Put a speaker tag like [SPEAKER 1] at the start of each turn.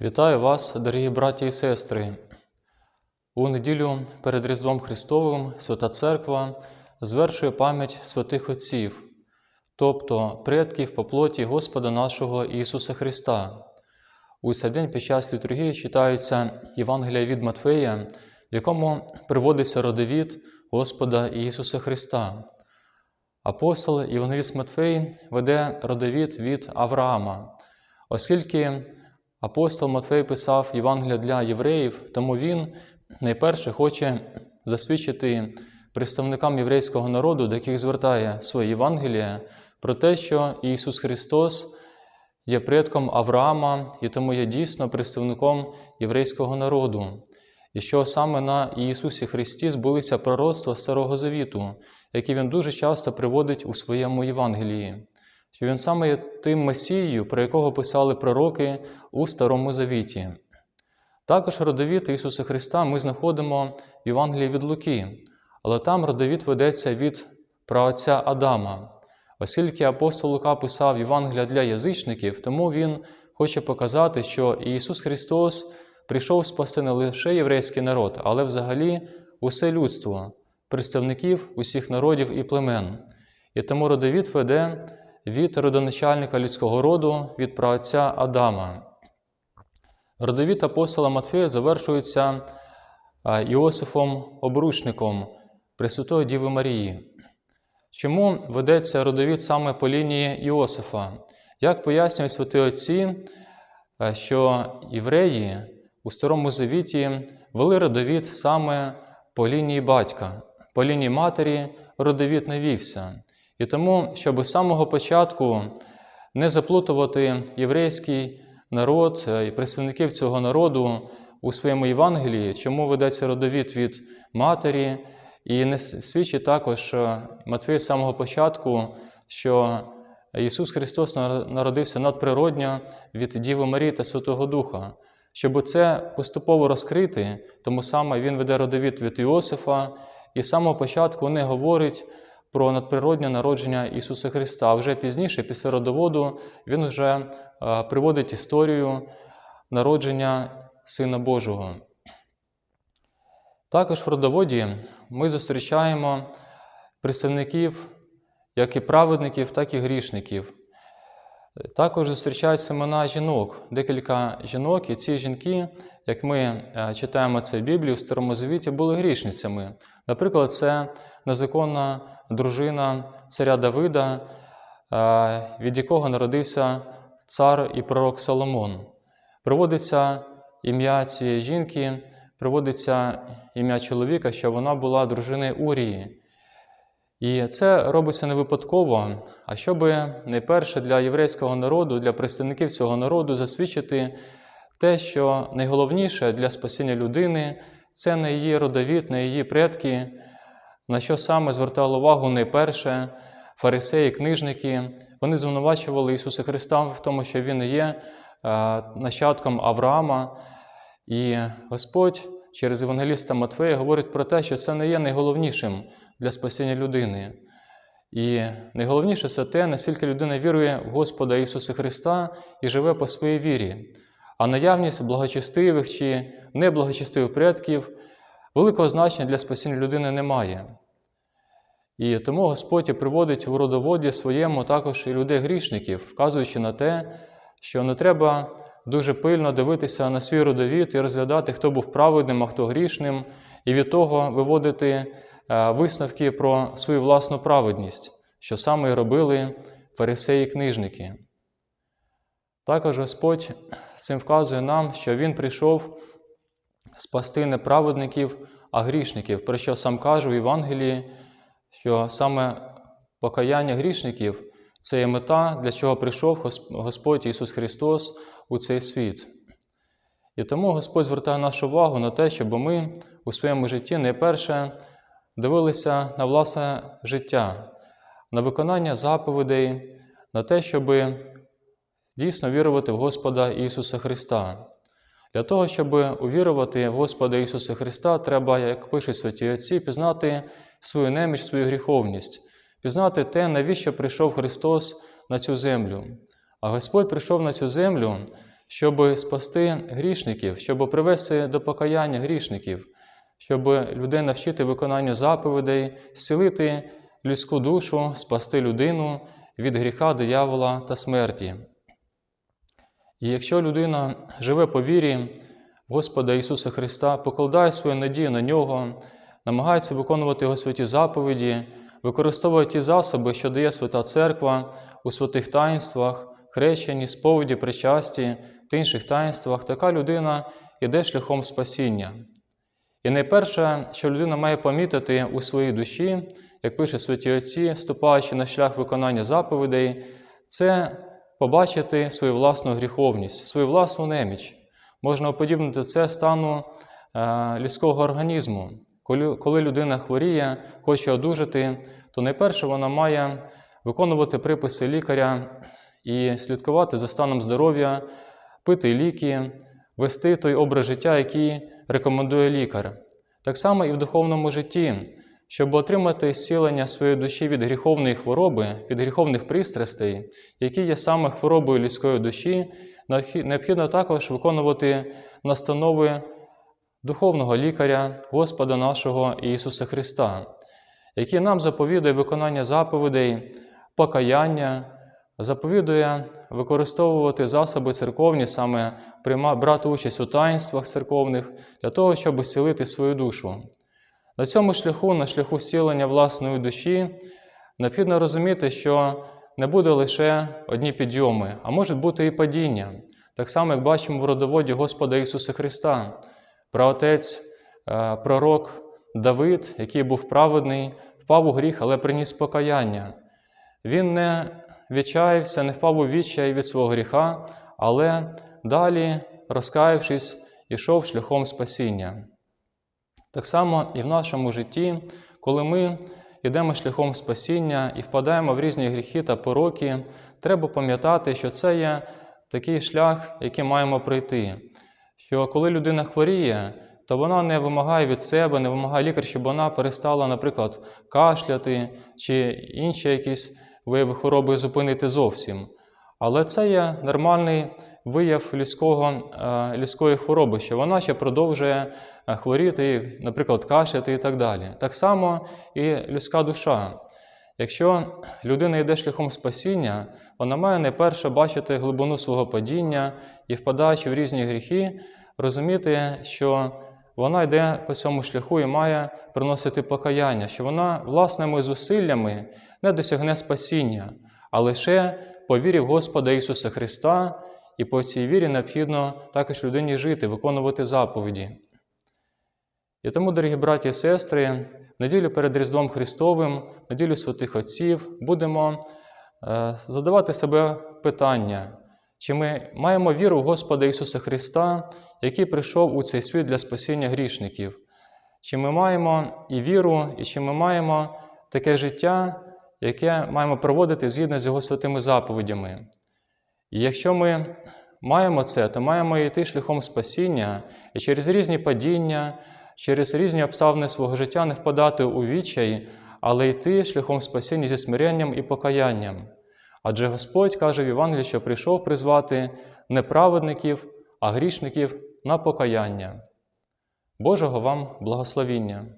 [SPEAKER 1] Вітаю вас, дорогі браті і сестри. У неділю перед Різдвом Христовим Свята Церква звершує пам'ять святих Отців, тобто предків по плоті Господа нашого Ісуса Христа. У цей день під час літургії читається Євангелія від Матфея, в якому приводиться родовід Господа Ісуса Христа. Апостол Євангеліст Матфей веде родовід від Авраама, оскільки апостол Матфей писав Євангелія для євреїв, тому він найперше хоче засвідчити представникам єврейського народу, до яких звертає своє Євангеліє, про те, що Ісус Христос є предком Авраама і тому є дійсно представником єврейського народу. І що саме на Ісусі Христі збулися пророцтва Старого Завіту, які він дуже часто приводить у своєму Євангелії, що він саме є тим Месією, про якого писали пророки у Старому Завіті. Також родовід Ісуса Христа ми знаходимо в Євангелії від Луки, але там родовід ведеться від праотця Адама. Оскільки апостол Лука писав Євангелія для язичників, тому він хоче показати, що Ісус Христос прийшов спасти не лише єврейський народ, але взагалі усе людство, представників усіх народів і племен. І тому родовід веде від родоначальника людського роду, від праотця Адама. Родовід апостола Матфея завершується Іосифом Обручником Пресвятої Діви Марії. Чому ведеться родовід саме по лінії Іосифа? Як пояснюють святі отці, що євреї у Старому Завіті вели родовід саме по лінії батька, по лінії матері родовід не вівся. І тому, щоб з самого початку не заплутувати єврейський народ е, і представників цього народу у своєму Євангелії, чому ведеться родовід від матері, і не свідчить також е, Матвій з самого початку, що Ісус Христос народився надприродньо від Діви Марії та Святого Духа. Щоб це поступово розкрити, тому саме Він веде родовід від Іосифа, і з самого початку не говорить про надприродне народження Ісуса Христа. А вже пізніше, після родоводу, Він вже е, приводить історію народження Сина Божого. Також в родоводі ми зустрічаємо представників як і праведників, так і грішників. Також зустрічаються імена жінок, декілька жінок, і ці жінки, як ми е, читаємо це в Біблії в Старому Завіті, були грішницями. Наприклад, це незаконна дружина царя Давида, е, від якого народився цар і пророк Соломон. Приводиться ім'я цієї жінки, приводиться ім'я чоловіка, що вона була дружиною Урії. І це робиться не випадково, а щоб найперше для єврейського народу, для представників цього народу засвідчити те, що найголовніше для спасіння людини це не її родовід, не її предки, на що саме звертало увагу найперше фарисеї, книжники. Вони звинувачували Ісуса Христа в тому, що Він є е, нащадком Авраама. І Господь через Євангеліста Матфея говорить про те, що це не є найголовнішим для спасіння людини. І найголовніше це те, наскільки людина вірує в Господа Ісуса Христа і живе по своїй вірі. А наявність благочестивих чи неблагочестивих предків великого значення для спасіння людини немає. І тому Господь приводить у родоводі своєму також і людей грішників, вказуючи на те, що не треба дуже пильно дивитися на свій родовід і розглядати, хто був праведним, а хто грішним, і від того виводити висновки про свою власну праведність, що саме й робили фарисеї-книжники. Також Господь цим вказує нам, що Він прийшов спасти не праведників, а грішників, про що сам каже в Євангелії, що саме покаяння грішників це є мета, для чого прийшов Господь Ісус Христос у цей світ. І тому Господь звертає нашу увагу на те, щоб ми у своєму житті найперше дивилися на власне життя, на виконання заповідей, на те, щоб дійсно вірувати в Господа Ісуса Христа. Для того, щоб увірувати в Господа Ісуса Христа, треба, як пишуть святі Отці, пізнати свою неміч, свою гріховність, пізнати те, навіщо прийшов Христос на цю землю. А Господь прийшов на цю землю, щоб спасти грішників, щоб привести до покаяння грішників, щоб людей навчити виконанню заповідей, зцілити людську душу, спасти людину від гріха, диявола та смерті. І якщо людина живе по вірі Господа Ісуса Христа, покладає свою надію на Нього, намагається виконувати Його святі заповіді, використовує ті засоби, що дає Свята Церква у святих таїнствах, хрещенні, сповіді, причасті та інших таїнствах, така людина йде шляхом спасіння. І найперше, що людина має помітити у своїй душі, як пише святі Отці, вступаючи на шлях виконання заповідей, це побачити свою власну гріховність, свою власну неміч. Можна уподібнити це стану е, людського організму. Коли, людина хворіє, хоче одужати, то найперше вона має виконувати приписи лікаря і слідкувати за станом здоров'я, пити ліки, вести той образ життя, який рекомендує лікар. Так само і в духовному житті, щоб отримати зцілення своєї душі від гріховної хвороби, від гріховних пристрастей, які є саме хворобою людської душі, необхідно також виконувати настанови духовного лікаря Господа нашого Ісуса Христа, який нам заповідує виконання заповідей, покаяння, заповідує використовувати засоби церковні, саме брати участь у таїнствах церковних для того, щоб зцілити свою душу. На цьому шляху, на шляху зцілення власної душі, необхідно розуміти, що не буде лише одні підйоми, а можуть бути і падіння. Так само, як бачимо в родоводі Господа Ісуса Христа, праотець, е, пророк Давид, який був праведний, впав у гріх, але приніс покаяння. Він не відчаявся, не впав у відчай від свого гріха, але далі, розкаявшись, ішов шляхом спасіння. Так само і в нашому житті, коли ми йдемо шляхом спасіння і впадаємо в різні гріхи та пороки, треба пам'ятати, що це є такий шлях, який маємо пройти. Що коли людина хворіє, то вона не вимагає від себе, не вимагає лікар, щоб вона перестала, наприклад, кашляти чи інші якісь вияви хвороби зупинити зовсім. Але це є нормальний вияв людського, е, людської хвороби, що вона ще продовжує е, хворіти, наприклад, кашляти і так далі. Так само і людська душа. Якщо людина йде шляхом спасіння, вона має найперше бачити глибину свого падіння і, впадаючи в різні гріхи, розуміти, що вона йде по цьому шляху і має приносити покаяння, що вона власними зусиллями не досягне спасіння, а лише по вірі в Господа Ісуса Христа, і по цій вірі необхідно також людині жити, виконувати заповіді. І тому, дорогі браті і сестри, неділю перед Різдвом Христовим, неділю святих Отців, будемо е, задавати себе питання, чи ми маємо віру в Господа Ісуса Христа, який прийшов у цей світ для спасіння грішників? Чи ми маємо і віру, і чи ми маємо таке життя, яке маємо проводити згідно з Його святими заповідями? І якщо ми маємо це, то маємо йти шляхом спасіння і через різні падіння, через різні обставини свого життя не впадати у відчай, але йти шляхом спасіння зі смиренням і покаянням. Адже Господь каже в Євангелії, що прийшов призвати не праведників, а грішників на покаяння. Божого вам благословіння!